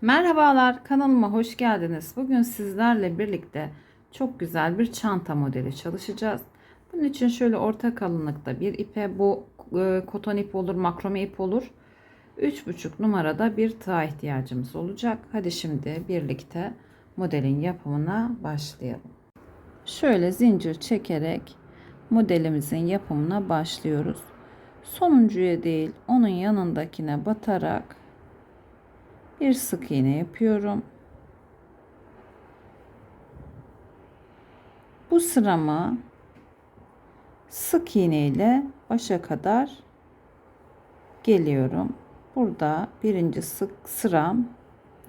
Merhabalar kanalıma hoş geldiniz. Bugün sizlerle birlikte çok güzel bir çanta modeli çalışacağız. Bunun için şöyle orta kalınlıkta bir ipe bu e, koton ip olur makrome ip olur. 3,5 numarada bir tığ ihtiyacımız olacak. Hadi şimdi birlikte modelin yapımına başlayalım. Şöyle zincir çekerek modelimizin yapımına başlıyoruz. Sonuncuya değil onun yanındakine batarak bir sık iğne yapıyorum. Bu sıramı sık iğne ile başa kadar geliyorum. Burada birinci sık sıram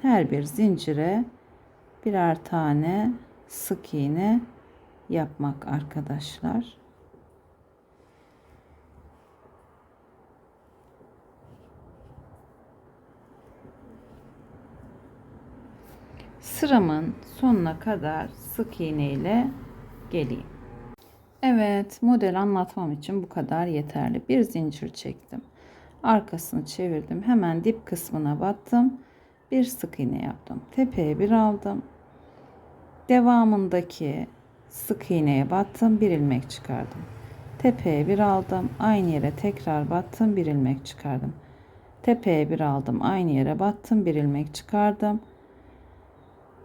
her bir zincire birer tane sık iğne yapmak arkadaşlar. Sıramın sonuna kadar sık iğne ile geleyim. Evet model anlatmam için bu kadar yeterli. Bir zincir çektim. Arkasını çevirdim. Hemen dip kısmına battım. Bir sık iğne yaptım. Tepeye bir aldım. Devamındaki sık iğneye battım. Bir ilmek çıkardım. Tepeye bir aldım. Aynı yere tekrar battım. Bir ilmek çıkardım. Tepeye bir aldım. Aynı yere battım. Bir ilmek çıkardım.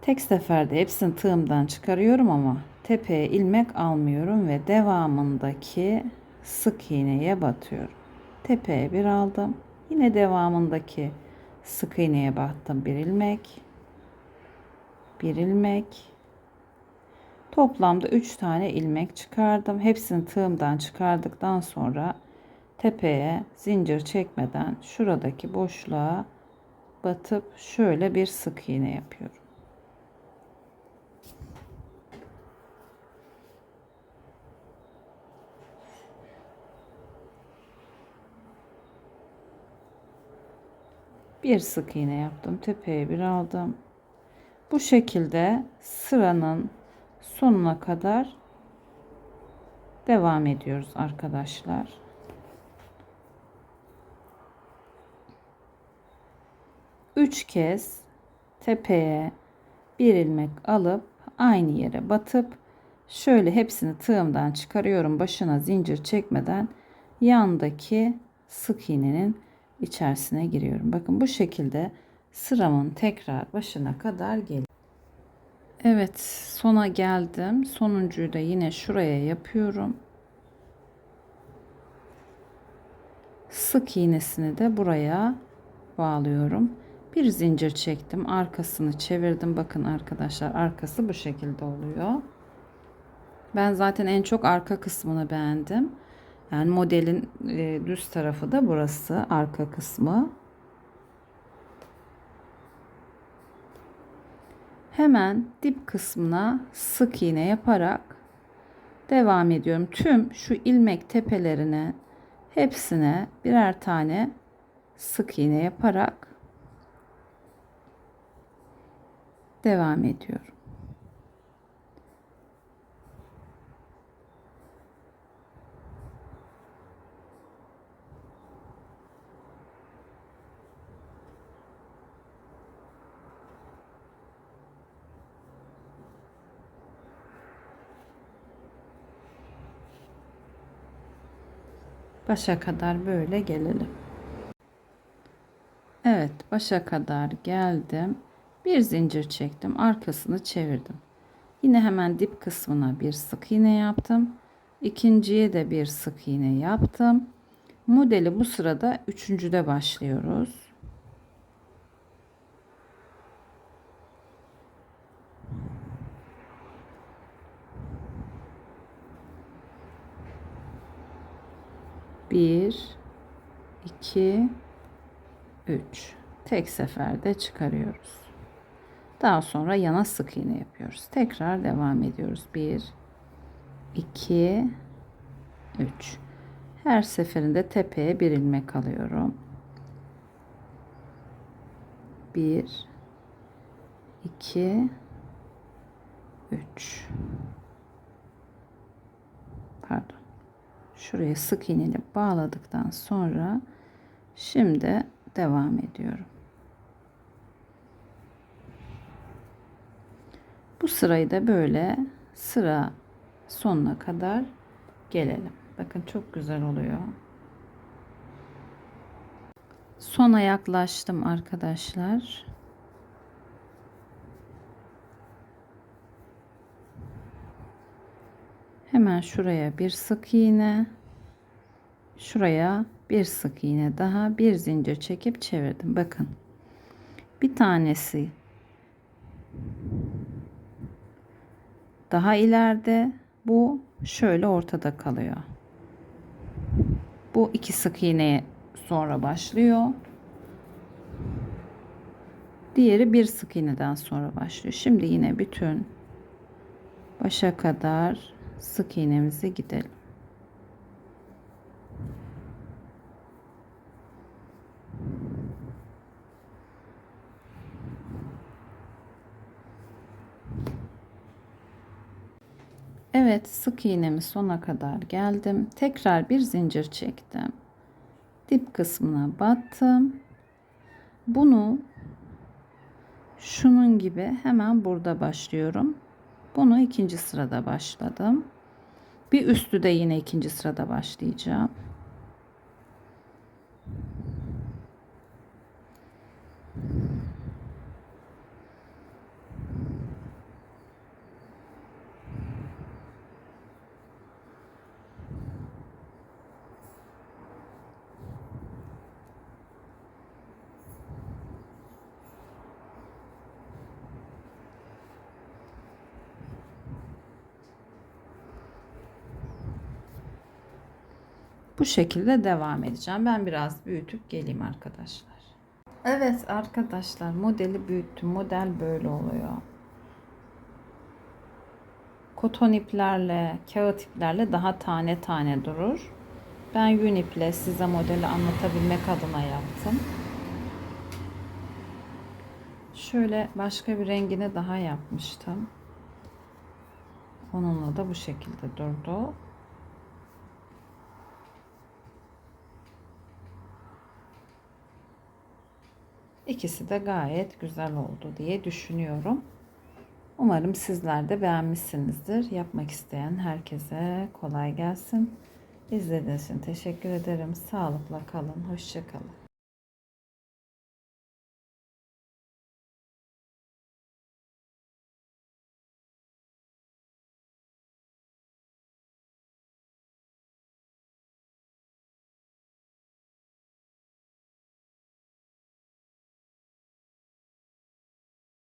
Tek seferde hepsini tığımdan çıkarıyorum ama tepeye ilmek almıyorum ve devamındaki sık iğneye batıyorum. Tepeye bir aldım. Yine devamındaki sık iğneye battım. Bir ilmek. Bir ilmek. Toplamda 3 tane ilmek çıkardım. Hepsini tığımdan çıkardıktan sonra tepeye zincir çekmeden şuradaki boşluğa batıp şöyle bir sık iğne yapıyorum. Bir sık iğne yaptım tepeye bir aldım. Bu şekilde sıranın sonuna kadar devam ediyoruz arkadaşlar. Üç kez tepeye bir ilmek alıp aynı yere batıp şöyle hepsini tığımdan çıkarıyorum. Başına zincir çekmeden yandaki sık iğnenin içerisine giriyorum. Bakın bu şekilde sıramın tekrar başına kadar geliyor. Evet sona geldim. Sonuncuyu da yine şuraya yapıyorum. Sık iğnesini de buraya bağlıyorum. Bir zincir çektim. Arkasını çevirdim. Bakın arkadaşlar arkası bu şekilde oluyor. Ben zaten en çok arka kısmını beğendim. Yani modelin e, düz tarafı da burası arka kısmı. Hemen dip kısmına sık iğne yaparak devam ediyorum. Tüm şu ilmek tepelerine hepsine birer tane sık iğne yaparak devam ediyorum. Başa kadar böyle gelelim. Evet başa kadar geldim. Bir zincir çektim. Arkasını çevirdim. Yine hemen dip kısmına bir sık iğne yaptım. İkinciye de bir sık iğne yaptım. Modeli bu sırada üçüncüde başlıyoruz. 1 2 3 tek seferde çıkarıyoruz. Daha sonra yana sık iğne yapıyoruz. Tekrar devam ediyoruz. 1 2 3 Her seferinde tepeye bir ilmek alıyorum. 1 2 3 şuraya sık iğneyle bağladıktan sonra şimdi devam ediyorum. Bu sırayı da böyle sıra sonuna kadar gelelim. Bakın çok güzel oluyor. Sona yaklaştım arkadaşlar. Hemen şuraya bir sık iğne, şuraya bir sık iğne daha, bir zincir çekip çevirdim. Bakın. Bir tanesi daha ileride, bu şöyle ortada kalıyor. Bu iki sık iğneye sonra başlıyor. Diğeri bir sık iğneden sonra başlıyor. Şimdi yine bütün başa kadar sık iğnemizi gidelim. Evet sık iğnemi sona kadar geldim. Tekrar bir zincir çektim. Dip kısmına battım. Bunu şunun gibi hemen burada başlıyorum. Bunu ikinci sırada başladım. Bir üstü de yine ikinci sırada başlayacağım. Bu şekilde devam edeceğim. Ben biraz büyütüp geleyim arkadaşlar. Evet arkadaşlar modeli büyüttüm. Model böyle oluyor. Koton iplerle, kağıt iplerle daha tane tane durur. Ben yün iple size modeli anlatabilmek adına yaptım. Şöyle başka bir rengini daha yapmıştım. Onunla da bu şekilde durdu. İkisi de gayet güzel oldu diye düşünüyorum. Umarım sizler de beğenmişsinizdir. Yapmak isteyen herkese kolay gelsin. İzlediğiniz için teşekkür ederim. Sağlıkla kalın. Hoşçakalın.